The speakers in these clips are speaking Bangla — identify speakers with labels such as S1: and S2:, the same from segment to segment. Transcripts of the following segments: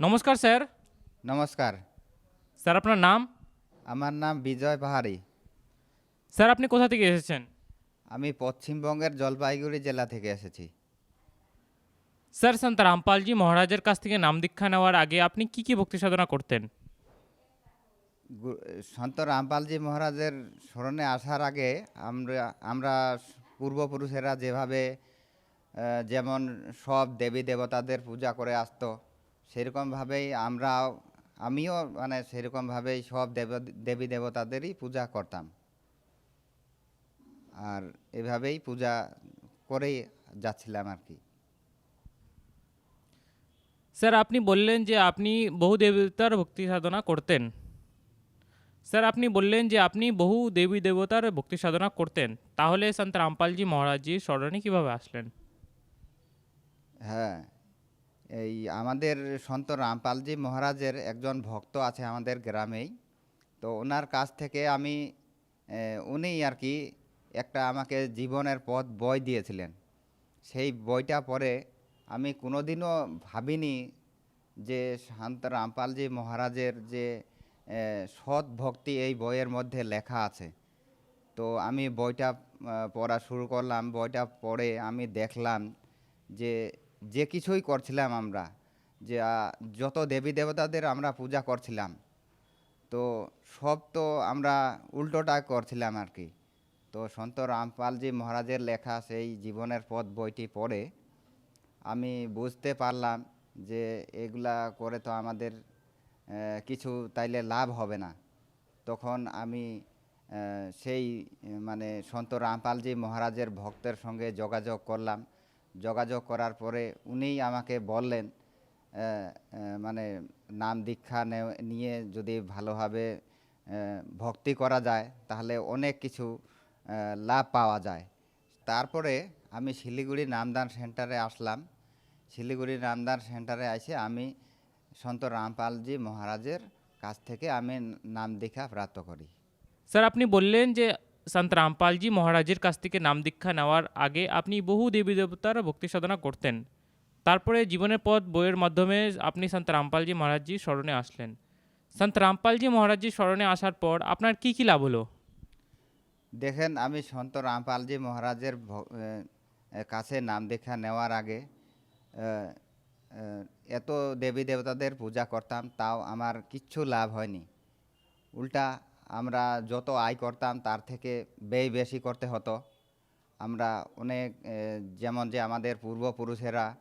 S1: নমস্কার স্যার।
S2: নমস্কার।
S1: স্যার আপনার নাম?
S2: আমার নাম বিজয় পাহাড়ি।
S1: স্যার আপনি কোথা থেকে এসেছেন?
S2: আমি পশ্চিমবঙ্গের জলপাইগুড়ি জেলা থেকে এসেছি।
S1: স্যার সন্ত রামপালজি মহারাজের কাছ থেকে নাম দীক্ষা নেওয়ার আগে আপনি কি কি ভক্তি সাধনা করতেন?
S2: সন্ত রামপালজি মহারাজের স্মরণে আসার আগে আমরা আমরা পূর্বপুরুষেরা যেভাবে যেমন সব দেবী দেবতাদের পূজা করে আসতো সেরকমভাবেই আমরা আমিও মানে সেরকমভাবেই সব দেব দেবী দেবতাদেরই পূজা করতাম। আর এভাবেই পূজা করেই যাচ্ছিলাম আর কি।
S1: স্যার আপনি বললেন যে আপনি বহু দেবতার ভক্তি সাধনা করতেন। স্যার আপনি বললেন যে আপনি বহু দেবী দেবতার ভক্তি সাধনা করতেন। তাহলে সন্ত রামপালজি মহারাজজির স্মরণে কীভাবে আসলেন?
S2: হ্যাঁ এই আমাদের সন্ত রামপালজি মহারাজের একজন ভক্ত আছে আমাদের গ্রামেই। তো ওনার কাছ থেকে আমি উনি আর কি একটা আমাকে জীবনের পথ বই দিয়েছিলেন। সেই বইটা পড়ে আমি কোনোদিনও ভাবিনি যে শান্ত রামপালজি মহারাজের যে সৎ ভক্তি এই বইয়ের মধ্যে লেখা আছে। তো আমি বইটা পড়া শুরু করলাম, বইটা পড়ে আমি দেখলাম যে যে কিছুই করছিলাম আমরা, যে যত দেবী দেবতাদের আমরা পূজা করছিলাম, তো সব তো আমরা উল্টোটা করছিলাম আর কি। তো সন্ত রামপালজি মহারাজের লেখা সেই জীবনের পথ বইটি পড়ে, আমি বুঝতে পারলাম যে, এগুলা করে তো আমাদের কিছু তাইলে লাভ হবে না। তখন আমি সেই মানে সন্ত রামপালজি মহারাজের ভক্তের সঙ্গে যোগাযোগ করলাম। যোগাযোগ করার পরে উনিই আমাকে বললেন মানে নাম দীক্ষা নিয়ে যদি ভালোভাবে ভক্তি করা যায়, তাহলে অনেক কিছু লাভ পাওয়া যায়। তারপরে আমি শিলিগুড়ি নামদান সেন্টারে আসলাম। শিলিগুড়ি নামদান সেন্টারে এসে আমি সন্ত রামপালজি মহারাজের কাছ থেকে আমি নাম দীক্ষা প্রাপ্ত করি।
S1: স্যার, আপনি বললেন যে সন্ত রামপালজি মহারাজের কাছ থেকে নাম দীক্ষা নেওয়ার আগে আপনি বহু দেবী দেবতার ভক্তি সাধনা করতেন। তারপরে জীবনের পথ বইয়ের মাধ্যমে আপনি সন্ত রামপালজি মহারাজজির স্মরণে আসলেন। সন্ত রামপালজি মহারাজজির স্মরণে আসার পর আপনার কি কি লাভ হলো?
S2: দেখেন, আমি সন্ত রামপালজি মহারাজের কাছে নাম দীক্ষা নেওয়ার আগে এত দেবী দেবতাদের পূজা করতাম, তাও আমার কিচ্ছু লাভ হয়নি। উল্টা আমরা যত আয় করতাম, তার থেকে ব্যয় বেশি করতে হতো। আমরা অনেক যেমন যে আমাদের পূর্বপুরুষেরা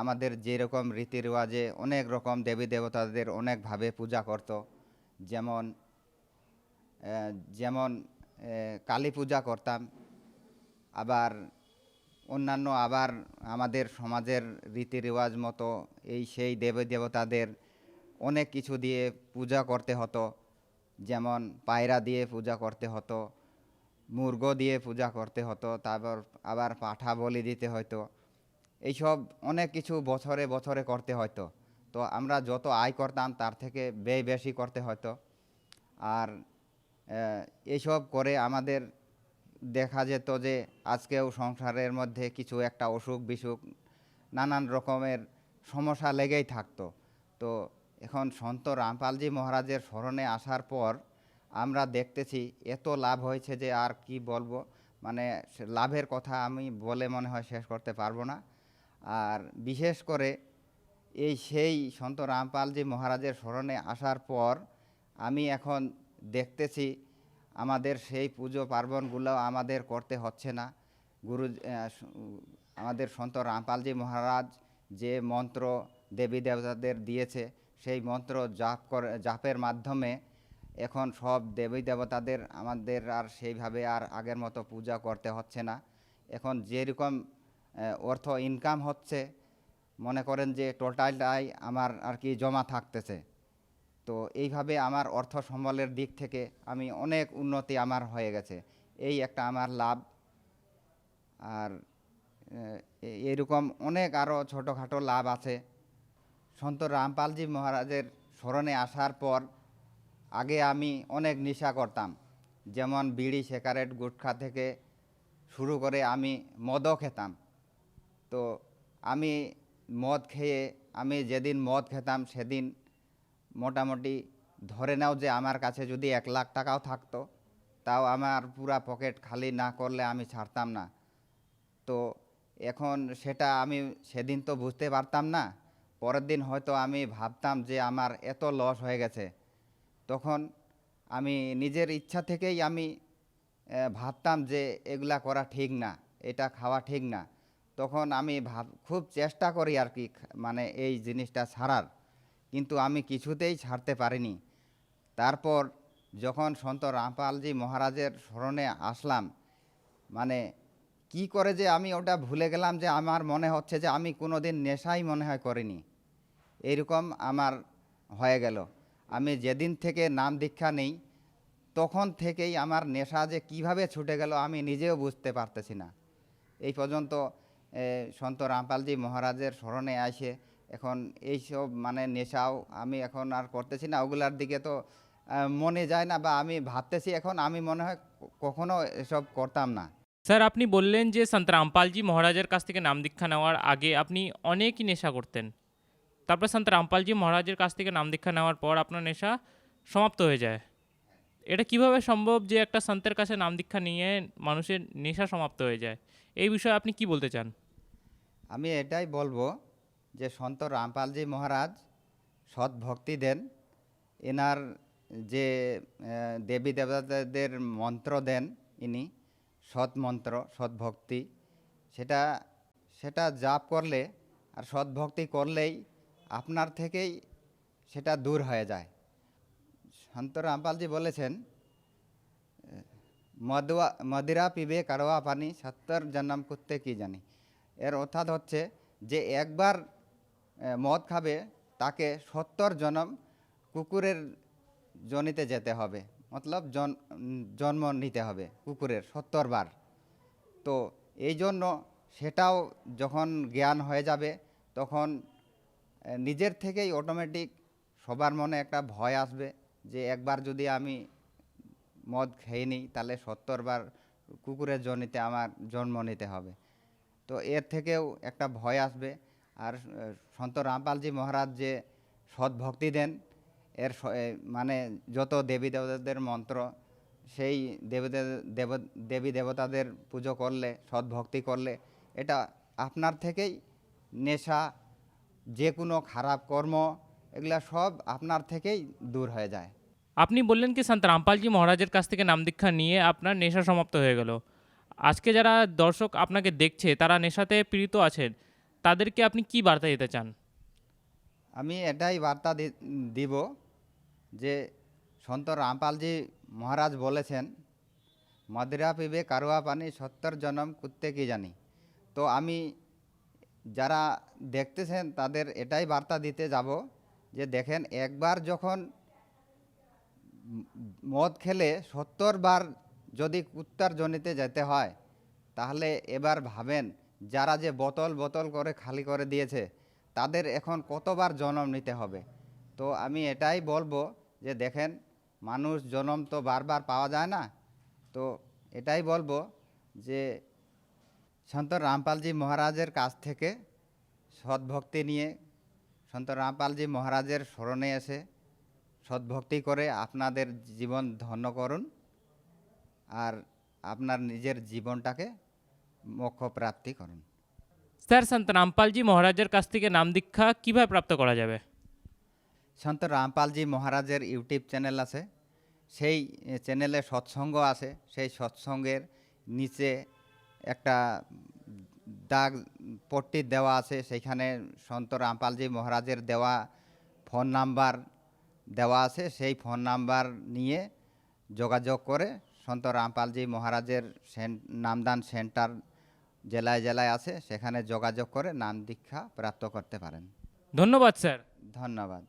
S2: আমাদের যেরকম রীতি রেওয়াজে অনেক রকম দেবী দেবতাদের অনেকভাবে পূজা করত। যেমন যেমন কালী পূজা করতাম। আবার অন্যান্য আবার আমাদের সমাজের রীতি রেওয়াজ মতো এই সেই দেবী দেবতাদের অনেক কিছু দিয়ে পূজা করতে হতো। যেমন পায়রা দিয়ে পূজা করতে হতো, মুরগ দিয়ে পূজা করতে হতো, তারপর আবার পাঠা বলি দিতে হতো এইসব অনেক কিছু বছরে বছরে করতে হতো তো আমরা যত আয় করতাম তার থেকে ব্যয় বেশি করতে হতো আর এইসব করে আমাদের দেখা যেত যে আজকেও সংসারের মধ্যে কিছু একটা অসুখ বিসুখ নানান রকমের সমস্যা লেগেই থাকতো। তো এখন সন্ত রামপালজি মহারাজের স্মরণে আসার পর আমরা দেখতেছি, এত লাভ হয়েছে যে আর কি বলব? মানে লাভের কথা আমি বলে মনে হয় শেষ করতে পারব না। আর বিশেষ করে এই সেই সন্ত রামপালজি মহারাজের স্মরণে আসার পর আমি এখন দেখতেছি, আমাদের সেই পুজো পার্বণগুলো আমাদের করতে হচ্ছে না। গুরু আমাদের সন্ত রামপালজি মহারাজ যে মন্ত্র দেবী দেবতাদের দিয়েছে সেই মন্ত্র জাপ করে, জাপের মাধ্যমে এখন সব দেবী দেবতাদের, আমাদের আর সেইভাবে আর আগের মতো পূজা করতে হচ্ছে না। এখন যেরকম অর্থ ইনকাম হচ্ছে, মনে করেন যে টোটালটাই আমার আর কি জমা থাকতেছে। তো এইভাবে আমার অর্থ সম্বলের দিক থেকে আমি অনেক উন্নতি আমার হয়ে গেছে। এই একটা আমার লাভ। আর এরকম অনেক আরও ছোটোখাটো লাভ আছে। সন্ত রামপালজি মহারাজের স্মরণে আসার পর আগে আমি অনেক নেশা করতাম। যেমন বিড়ি, সিগারেট, গুটখা থেকে শুরু করে আমি মদও খেতাম। তো আমি মদ খেয়ে, আমি যেদিন মদ খেতাম সেদিন মোটামুটি ধরে নাও যে আমার কাছে যদি এক লাখ টাকাও থাকতো, তাও আমার পুরা পকেট খালি না করলে আমি ছাড়তাম না। তো এখন সেটা আমি সেদিন তো বুঝতে পারতাম না। পরের দিন হয়তো আমি ভাবতাম যে আমার এত লস হয়ে গেছে। তখন আমি নিজের ইচ্ছা থেকেই আমি ভাবতাম যে এগুলা করা ঠিক না, এটা খাওয়া ঠিক না। তখন আমি ভাব, খুব চেষ্টা করি আর কি মানে এই জিনিসটা ছাড়ার। কিন্তু আমি কিছুতেই ছাড়তে পারিনি। তারপর যখন সন্ত রামপালজি মহারাজের স্মরণে আসলাম মানে কি করে যে আমি ওটা ভুলে গেলাম যে আমার মনে হচ্ছে যে আমি কোনোদিন নেশাই মনে হয় করিনি। এইরকম আমার হয়ে গেল। আমি যেদিন থেকে নাম দীক্ষা নেই, তখন থেকেই আমার নেশা যে কীভাবে ছুটে গেল আমি নিজেও বুঝতে পারতেছি না। এই পর্যন্ত সন্ত রামপালজি মহারাজের স্মরণে আসে। এখন এইসব মানে নেশাও আমি এখন আর করতেছি না। ওগুলার দিকে তো মনে যায় না বা আমি ভাবতেছি এখন, আমি মনে হয় কখনো এসব করতাম না।
S1: স্যার, আপনি বললেন যে সন্ত রামপালজি মহারাজের কাছ থেকে নাম দীক্ষা নেওয়ার আগে আপনি অনেকই নেশা করতেন। তারপর সন্ত রামপালজি মহারাজের কাছ থেকে নাম দীক্ষা নেওয়ার পর আপনার নেশা সমাপ্ত হয়ে যায়। এটা কীভাবে সম্ভব যে একটা সন্তের কাছে নাম দীক্ষা নিয়ে মানুষের নেশা সমাপ্ত হয়ে যায়? এই বিষয়ে আপনি কি বলতে চান?
S2: আমি এটাই বলব যে সন্ত রামপালজি মহারাজ সৎ ভক্তি দেন। এনার যে দেবী দেবতাদের মন্ত্র দেন ইনি, সৎ মন্ত্র, সৎ ভক্তি। সেটা সেটা জাপ করলে আর সৎ ভক্তি করলেই আপনার থেকেই সেটা দূর হয়ে যায়। সন্ত রামপালজি বলেছেন, মদুয়া, মদিরা পিবে কারোয়া পানি, সত্তর জন্ম কুত্তে কি জানি? এর অর্থাৎ হচ্ছে যে একবার মদ খাবে, তাকে সত্তর জনম কুকুরের জনিতে যেতে হবে। মতলব জন, জন্ম নিতে হবে কুকুরের সত্তর বার। তো এই জন্য সেটাও যখন জ্ঞান হয়ে যাবে, তখন নিজের থেকেই অটোমেটিক সবার মনে একটা ভয় আসবে যে একবার যদি আমি মদ খেয়ে নিই, তাহলে সত্তরবার কুকুরের জনিতে আমার জন্ম নিতে হবে। তো এর থেকেও একটা ভয় আসবে। আর সন্ত রামপালজি মহারাজ যে সৎ ভক্তি দেন, এর মানে যত দেবী দেবতাদের মন্ত্র, সেই দেবী দেব, দেবী দেবতাদের পুজো করলে, সৎ ভক্তি করলে, এটা আপনার থেকেই নেশা যে কোনো খারাপ কর্ম এগুলা সব আপনার থেকেই দূর হয়ে যায়।
S1: আপনি বললেন কি সন্ত রামপালজি মহারাজের কাছ থেকে নাম দীক্ষা নিয়ে আপনার নেশা সমাপ্ত হয়ে গেল। আজকে যারা দর্শক আপনাকে দেখছে তারা নেশাতে পীড়িত আছেন তাদেরকে আপনি কি বার্তা দিতে চান?
S2: আমি এটাই বার্তা দি- দিব যে সন্ত রামপালজি মহারাজ বলেছেন মদিরা পিবে কারুয়া পানি সত্তর জনম কুত্তে কি জানি? তো আমি যারা দেখতেছেন তাদের এটাই বার্তা দিতে যাব যে দেখেন একবার যখন মদ খেলে সত্তর বার যদি কুত্তার জনিতে যেতে হয়, তাহলে এবার ভাবেন যারা যে বোতল বোতল করে খালি করে দিয়েছে, তাদের এখন কতবার জন্ম নিতে হবে। তো আমি এটাই বলব যে দেখেন, মানুষ জনম তো বারবার পাওয়া যায় না। তো এটাই বলব যে সন্ত রামপালজি মহারাজের কাছ থেকে সৎভক্তি নিয়ে সন্ত রামপালজি মহারাজের স্মরণে এসে সৎভক্তি করে আপনাদের জীবন ধন্য করুন আর আপনার নিজের জীবনটাকে মোক্ষ প্রাপ্তি করুন।
S1: স্যার সন্ত রামপালজি মহারাজের কাছ থেকে নাম দীক্ষা কীভাবে প্রাপ্ত করা যাবে?
S2: সন্ত রামপালজি মহারাজের ইউটিউব চ্যানেল আছে। সেই চ্যানেলে সৎসঙ্গ আছে। সেই সৎসঙ্গের নিচে একটা দাগ পট্টি দেওয়া আছে সেইখানে সন্ত রামপালজি মহারাজের দেওয়া ফোন নাম্বার দেওয়া আছে সেই ফোন নাম্বার নিয়ে যোগাযোগ করে সন্ত রামপালজি মহারাজের সেন- নামদান সেন্টার জেলায় জেলায় আছে সেখানে যোগাযোগ করে নাম দীক্ষা প্রাপ্ত করতে পারেন।
S1: ধন্যবাদ স্যার।
S2: ধন্যবাদ।